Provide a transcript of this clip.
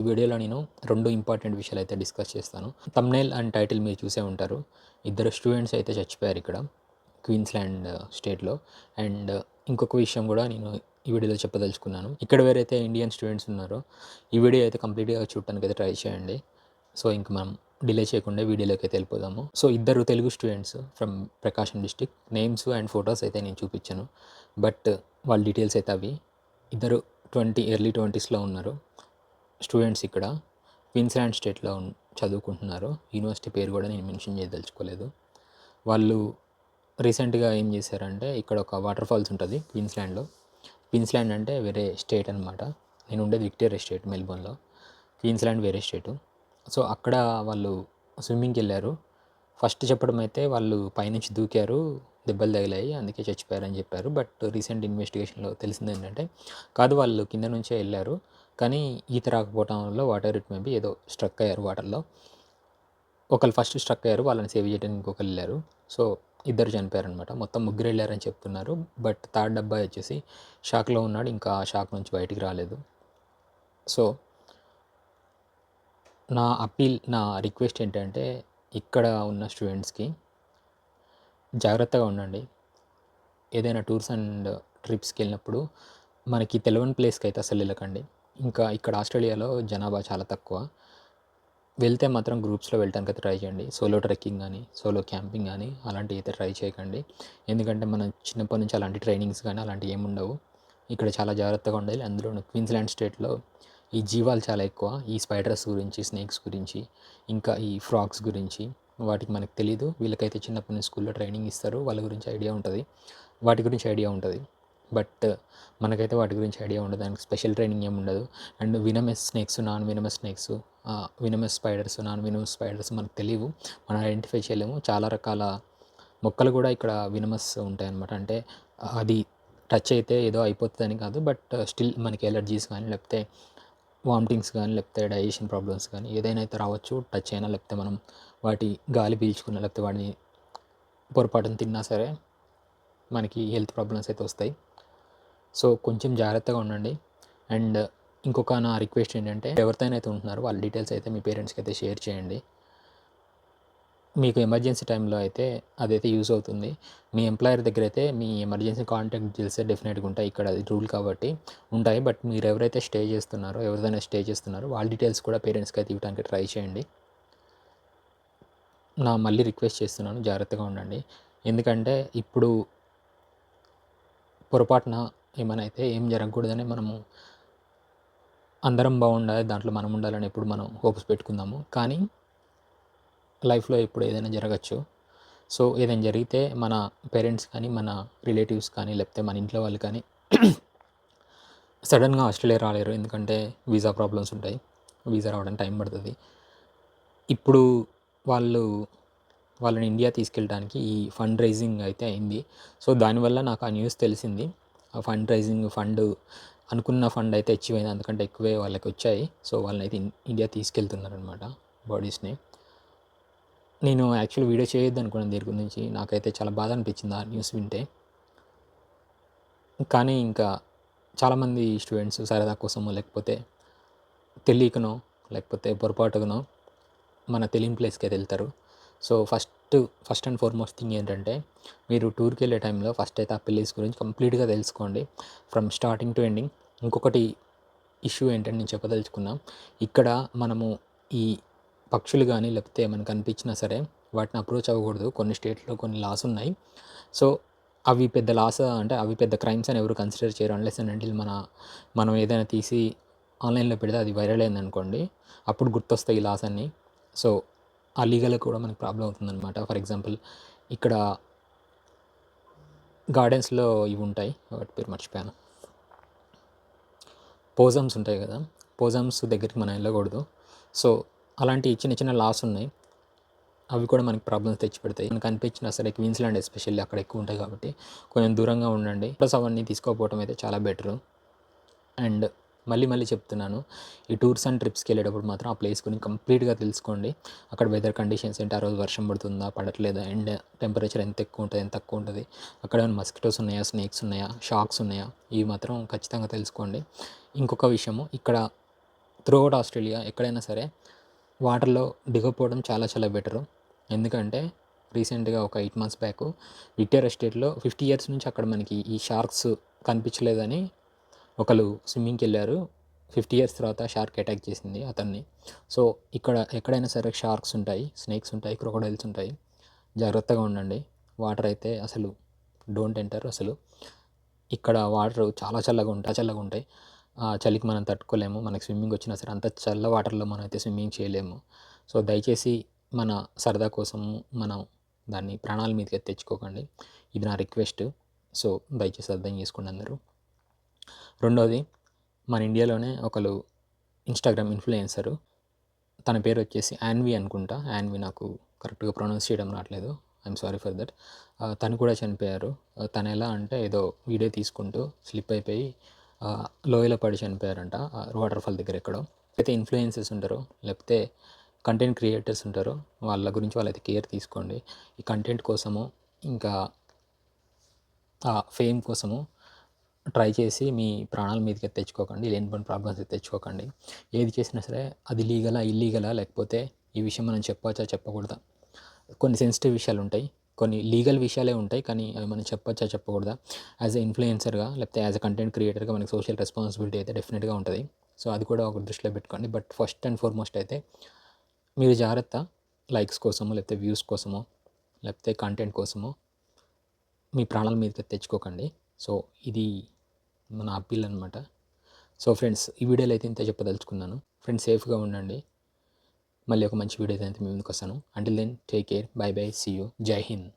ఈ వీడియోలో నేను రెండు ఇంపార్టెంట్ విషయాలు అయితే డిస్కస్ చేస్తాను. తమ్నేల్ అండ్ టైటిల్ మీరు చూసే ఉంటారు. ఇద్దరు స్టూడెంట్స్ అయితే చచ్చిపోయారు ఇక్కడ క్వీన్స్లాండ్ స్టేట్లో అండ్ ఇంకొక విషయం కూడా నేను ఈ వీడియోలో చెప్పదలుచుకున్నాను. ఇక్కడ వేరైతే ఇండియన్ స్టూడెంట్స్ ఉన్నారో ఈ వీడియో అయితే కంప్లీట్గా చూడటానికి అయితే ట్రై చేయండి. సో ఇంక మనం డిలే చేయకుండా వీడియోలోకి అయితే వెళ్ళిపోదాము. సో ఇద్దరు Telugu students from Prakasam district names and photos అయితే నేను చూపించాను. బట్ uh, వాళ్ళ డీటెయిల్స్ అయితే అవి. ఇద్దరు ట్వంటీ ఎర్లీ ట్వంటీస్లో ఉన్నారు. స్టూడెంట్స్ ఇక్కడ క్వీన్స్లాండ్ స్టేట్లో చదువుకుంటున్నారు. యూనివర్సిటీ పేరు కూడా నేను మెన్షన్ చేయదలుచుకోలేదు. వాళ్ళు రీసెంట్గా ఏం చేశారంటే ఇక్కడ ఒక వాటర్ ఫాల్స్ ఉంటుంది క్వీన్స్లాండ్లో. క్వీన్స్లాండ్ అంటే వేరే స్టేట్ అనమాట నేను ఉండేది విక్టోరియా స్టేట్ మెల్బోర్న్లో. క్వీన్స్లాండ్ వేరే స్టేటు. సో అక్కడ వాళ్ళు స్విమ్మింగ్కి వెళ్ళారు. ఫస్ట్ చెప్పడం అయితే వాళ్ళు పైనుంచి దూకారు దెబ్బలు తగిలాయి అందుకే చచ్చిపోయారని చెప్పారు. బట్ రీసెంట్ ఇన్వెస్టిగేషన్లో తెలిసింది ఏంటంటే కాదు వాళ్ళు కింద నుంచే వెళ్ళారు. కానీ ఈత రాకపోవటం వల్ల వాటర్ ఇట్ మేబీ ఏదో స్ట్రక్ అయ్యారు వాటర్లో. ఒకళ్ళు ఫస్ట్ స్ట్రక్ అయ్యారు వాళ్ళని సేవ్ చేయడానికి ఇంకొకరు వెళ్ళారు. సో ఇద్దరు చనిపోయారనమాట మొత్తం ముగ్గురు వెళ్ళారని చెప్తున్నారు. బట్ థర్డ్ అబ్బాయి వచ్చేసి షాక్లో ఉన్నాడు ఇంకా షాక్ నుంచి బయటికి రాలేదు. సో నా అప్పీల్ నా రిక్వెస్ట్ ఏంటంటే ఇక్కడ ఉన్న స్టూడెంట్స్కి జాగ్రత్తగా ఉండండి. ఏదైనా టూర్స్ అండ్ ట్రిప్స్కి వెళ్ళినప్పుడు మనకి తెలియని ప్లేస్కి అయితే అసలు వెళ్ళకండి. ఇంకా ఇక్కడ ఆస్ట్రేలియాలో జనాభా చాలా తక్కువ. వెళ్తే మాత్రం గ్రూప్స్లో వెళ్ళడానికి అయితే ట్రై చేయండి. సోలో ట్రెక్కింగ్ కానీ సోలో క్యాంపింగ్ కానీ అలాంటివి అయితే ట్రై చేయకండి. ఎందుకంటే మనం చిన్నప్పటి నుంచి అలాంటి ట్రైనింగ్స్ కానీ అలాంటివి ఏమి ఉండవు. ఇక్కడ చాలా జాగ్రత్తగా ఉండాలి. అందులో క్వీన్స్లాండ్ స్టేట్లో ఈ జీవాలు చాలా ఎక్కువ. ఈ స్పైడర్స్ గురించి స్నేక్స్ గురించి ఇంకా ఈ ఫ్రాక్స్ గురించి వాటికి మనకు తెలియదు వీళ్ళకైతే చిన్నప్పటి నుంచి స్కూల్లో ట్రైనింగ్ ఇస్తారు. వాళ్ళ గురించి ఐడియా ఉంటుంది. వాటి గురించి ఐడియా ఉంటుంది. బట్ మనకైతే వాటి గురించి ఐడియా ఉండదు. దానికి స్పెషల్ ట్రైనింగ్ ఏమి ఉండదు. And venomous snakes non venomous snakes venomous spiders non venomous spiders మనకు తెలియవు. మనం ఐడెంటిఫై చేయలేము. చాలా రకాల మొక్కలు కూడా ఇక్కడ వినమస్ ఉంటాయి అన్నమాట అంటే అది టచ్ అయితే ఏదో అయిపోతుందని కాదు. బట్ స్టిల్ మనకి ఎలర్జీస్ కానీ లేకపోతే వామిటింగ్స్ కానీ లేకపోతే డైజెషన్ ప్రాబ్లమ్స్ కానీ ఏదైనా అయితే రావచ్చు. టచ్ అయినా లేకపోతే మనం వాటి గాలి పీల్చుకున్నా లేకపోతే వాటిని పొరపాటున తిన్నా సరే మనకి హెల్త్ ప్రాబ్లమ్స్ అయితే వస్తాయి. సో కొంచెం జాగ్రత్తగా ఉండండి. అండ్ ఇంకొక నా రిక్వెస్ట్ ఏంటంటే ఎవరితోనైతే అయితే ఉంటున్నారో వాళ్ళ డీటెయిల్స్ అయితే మీ పేరెంట్స్కి అయితే షేర్ చేయండి. మీకు ఎమర్జెన్సీ టైంలో అయితే అదైతే యూస్ అవుతుంది. మీ ఎంప్లాయర్ దగ్గర అయితే మీ ఎమర్జెన్సీ కాంటాక్ట్ డీటెయిల్స్ డెఫినెట్గా ఉంటాయి. ఇక్కడ అది రూల్ కాబట్టి ఉంటాయి. బట్ మీరు ఎవరైతే స్టే చేస్తున్నారో ఎవరిదైనా స్టే చేస్తున్నారో వాళ్ళ డీటెయిల్స్ కూడా పేరెంట్స్కి అయితే ఇవ్వడానికి ట్రై చేయండి. నా మళ్ళీ రిక్వెస్ట్ చేస్తున్నాను జాగ్రత్తగా ఉండండి. ఎందుకంటే ఇప్పుడు పొరపాటున ఏమైనా అయితే ఏం జరగకూడదని మనము అందరం బాగుండాలి దాంట్లో మనం ఉండాలని ఎప్పుడు మనం హోప్స్ పెట్టుకుందాము. కానీ లైఫ్లో ఇప్పుడు ఏదైనా జరగచ్చు. సో ఏదైనా జరిగితే మన పేరెంట్స్ కానీ మన రిలేటివ్స్ కానీ లేకపోతే మన ఇంట్లో వాళ్ళు కానీ సడన్గా ఆస్ట్రేలియా రాలేరు. ఎందుకంటే వీసా ప్రాబ్లమ్స్ ఉంటాయి. వీసా రావడానికి టైం పడుతుంది. ఇప్పుడు వాళ్ళు వాళ్ళని ఇండియా తీసుకెళ్ళడానికి ఈ ఫండ్ రైజింగ్ అయితే అయింది. సో దానివల్ల నాకు ఆ న్యూస్ తెలిసింది. ఆ ఫండ్ రైజింగ్ ఫండ్ అనుకున్న ఫండ్ అయితే అచీవ్ అయింది. అందుకంటే ఎక్కువే వాళ్ళకి వచ్చాయి. సో వాళ్ళని అయితే ఇండియా తీసుకెళ్తున్నారనమాట బాడీస్ని నేను యాక్చువల్ వీడియో చేయొద్దు అనుకున్నాను దీని గురించి. నాకైతే చాలా బాధ అనిపించింది ఆ న్యూస్ వింటే. కానీ ఇంకా చాలామంది స్టూడెంట్స్ సరదా కోసమో లేకపోతే తెలియకనో లేకపోతే పొరపాటుగానో మన తెలియని ప్లేస్కి అయితే వెళ్తారు. So first first and foremost thing ఏంటంటే మీరు టూర్కి వెళ్ళే టైంలో ఫస్ట్ అయితే ఆ ప్లేస్ గురించి కంప్లీట్గా తెలుసుకోండి. From starting to ending. ఇంకొకటి ఇష్యూ ఏంటంటే నేను చెప్పదలుచుకున్నా. ఇక్కడ మనము ఈ పక్షులు కానీ లేకపోతే మనకు కనిపించినా సరే వాటిని అప్రోచ్ అవ్వకూడదు. కొన్ని స్టేట్లో కొన్ని లాస్ ఉన్నాయి. సో అవి పెద్ద లాస్ అంటే అవి పెద్ద క్రైమ్స్ అని ఎవరు కన్సిడర్ చేయరు. అన్లెస్ అండ్ అంటిల్ మన మనం ఏదైనా తీసి ఆన్లైన్లో పెడితే అది వైరల్ అయిందనుకోండి అప్పుడు గుర్తొస్తాయి ఈ లాస్ అన్నీ. సో ఆ లీగల్ కూడా మనకి ప్రాబ్లం అవుతుందన్నమాట. ఫర్ ఎగ్జాంపుల్ ఇక్కడ గార్డెన్స్లో ఇవి ఉంటాయి వాటి పేరు మర్చిపోయాను. పోజమ్స్ ఉంటాయి కదా పోజమ్స్ దగ్గరికి మనం వెళ్ళకూడదు. సో అలాంటి చిన్న చిన్న లాస్ ఉన్నాయి. అవి కూడా మనకి ప్రాబ్లమ్స్ తెచ్చిపెడతాయి. మనకు అనిపించిన సరే క్వీన్స్లాండ్ ఎస్పెషల్లీ అక్కడ ఎక్కువ ఉంటాయి కాబట్టి కొంచెం దూరంగా ఉండండి. ప్లస్ అవన్నీ తీసుకోకపోవడం అయితే చాలా బెటరు. అండ్ మళ్ళీ మళ్ళీ చెప్తున్నాను. ఈ టూర్స్ అండ్ ట్రిప్స్కి వెళ్ళేటప్పుడు మాత్రం ఆ ప్లేస్ గురించి కంప్లీట్గా తెలుసుకోండి. అక్కడ వెదర్ కండిషన్స్ ఏంటి? ఆ రోజు వర్షం పడుతుందా? పడట్లేదా? అండ్ టెంపరేచర్ ఎంత ఎక్కువ ఉంటుంది? ఎంత తక్కువ ఉంటుంది? అక్కడ ఏమైనా మస్కిటోస్ ఉన్నాయా? స్నేక్స్ ఉన్నాయా? షాక్స్ ఉన్నాయా? ఇవి మాత్రం ఖచ్చితంగా తెలుసుకోండి. ఇంకొక విషయము ఇక్కడ త్రూఅవుట్ ఆస్ట్రేలియా ఎక్కడైనా సరే వాటర్లో దిగకపోవడం చాలా చాలా బెటరు. ఎందుకంటే రీసెంట్గా ఒక ఎయిట్ మంత్స్ బ్యాక్ విక్టోరియా ఎస్టేట్లో ఫిఫ్టీ ఇయర్స్ నుంచి అక్కడ మనకి ఈ షార్క్స్ కనిపించలేదని ఒకరు స్విమ్మింగ్కి వెళ్ళారు. ఫిఫ్టీ ఇయర్స్ తర్వాత షార్క్ అటాక్ చేసింది అతన్ని. సో ఇక్కడ ఎక్కడైనా సరే షార్క్స్ ఉంటాయి స్నేక్స్ ఉంటాయి క్రొకడైల్స్ ఉంటాయి. జాగ్రత్తగా ఉండండి. వాటర్ అయితే అసలు డోంట్ ఎంటర్ అసలు. ఇక్కడ వాటర్ చాలా చల్లగా ఉంటాయి చల్లగా ఉంటాయి. ఆ చలికి మనం తట్టుకోలేము. మనకి స్విమ్మింగ్ వచ్చినా సరే అంత చల్ల వాటర్లో మనం అయితే స్విమ్మింగ్ చేయలేము. సో దయచేసి మన సరదా కోసం మనం దాన్ని ప్రాణాల మీదకి తెచ్చుకోకండి. ఇది నా రిక్వెస్ట్. సో దయచేసి అర్థం చేసుకోండి అందరూ. రెండోది మన ఇండియాలోనే ఒకరు ఇన్స్టాగ్రామ్ ఇన్ఫ్లుయెన్సరు తన పేరు వచ్చేసి యాన్వి అనుకుంటా. యాన్వి నాకు కరెక్ట్గా ప్రొనౌన్స్ చేయడం రావట్లేదు. ఐఎమ్ సారీ ఫర్ దట్ తను కూడా చనిపోయారు. తను ఎలా అంటే ఏదో వీడియో తీసుకుంటూ స్లిప్ అయిపోయి లోయలో పడి చనిపోయారంట వాటర్ ఫాల్ దగ్గర ఎక్కడో. అయితే ఇన్ఫ్లుయెన్సెస్ ఉంటారో లేకపోతే కంటెంట్ క్రియేటర్స్ ఉంటారో వాళ్ళ గురించి వాళ్ళైతే కేర్ తీసుకోండి. ఈ కంటెంట్ కోసము ఇంకా ఫేమ్ కోసము ట్రై చేసి మీ ప్రాణాల మీదకి తెచ్చుకోకండి లేనిపోయిన ప్రాబ్లమ్స్ తెచ్చుకోకండి. ఏది చేసినా సరే అది లీగలా ఇల్లీగలా లేకపోతే ఈ విషయం మనం చెప్పవచ్చా చెప్పకూడదా? కొన్ని సెన్సిటివ్ విషయాలు ఉంటాయి కొన్ని లీగల్ విషయాలే ఉంటాయి కానీ అవి మనం చెప్పచ్చా చెప్పకూడదా? యాజ్ ఎ ఇన్ఫ్లుయెన్సర్గా లేకపోతే యాజ్ ఎ కంటెంట్ క్రియేటర్గా మనకి సోషల్ రెస్పాన్సిబిలిటీ అయితే డెఫినెట్గా ఉంటుంది. సో అది కూడా ఒక దృష్టిలో పెట్టుకోండి. బట్ ఫస్ట్ అండ్ ఫార్మోస్ట్ అయితే మీరు జాగ్రత్త లైక్స్ కోసమో లేకపోతే వ్యూస్ కోసమో లేకపోతే కంటెంట్ కోసమో మీ ప్రాణాల మీదకి తెచ్చుకోకండి. సో ఇది మన అప్పీల్ అనమాట సో ఫ్రెండ్స్ ఈ వీడియోలో అయితే ఇంత చెప్పదలుచుకున్నాను. ఫ్రెండ్స్ సేఫ్గా ఉండండి. మళ్ళీ ఒక మంచి వీడియో అయితే మీ ముందుకు వస్తాను. Until then take care bye bye see you జై హింద్.